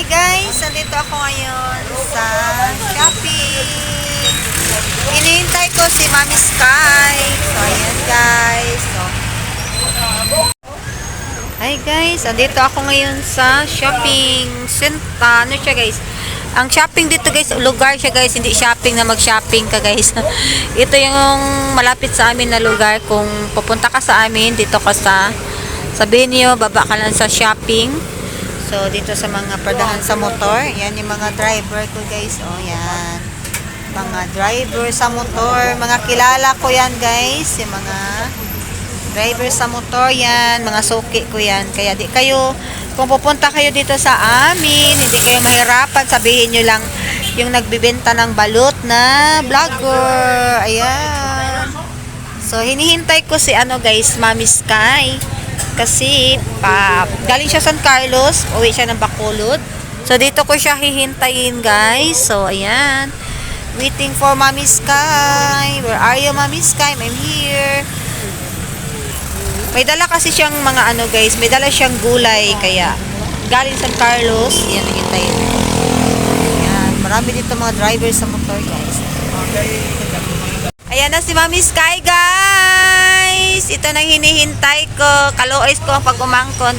Hi guys! Nandito ako ngayon sa shopping. Hinihintay ko si Mami Sky. So, ayan guys. So, Hi guys! Nandito ako ngayon sa shopping center. Ano siya guys? Ang shopping dito guys, lugar siya guys, hindi shopping na mag-shopping ka guys. Ito yung malapit sa amin na lugar. Kung pupunta ka sa amin, dito ka sa sabihin niyo, baba ka lang sa shopping. So, dito sa mga perdahan sa motor, yan yung mga driver ko guys. Oh, yan. Mga driver sa motor. Mga kilala ko yan guys. Yung mga driver sa motor yan. Mga suki ko yan. Kaya di kayo, kung pupunta kayo dito sa amin, hindi kayo mahirapan. Sabihin nyo lang yung nagbibenta ng balot na vlogger. Ayan. So, hinihintay ko si ano guys, Mami Sky. Kasi, pa, galing siya San Carlos, uwi siya ng Bacolod. So, dito ko siya hihintayin guys. So, ayan. Waiting for Mami Sky. Where are you, Mami Sky? I'm here. May dala kasi siyang mga ano guys, may dala siyang gulay. Kaya, galing San Carlos, yan, hihintayin. Ayan, marami dito mga driver sa motor guys. Ayan na si Mami Sky, guys! Ito na hinihintay ko. Kalois ko pag umangkon.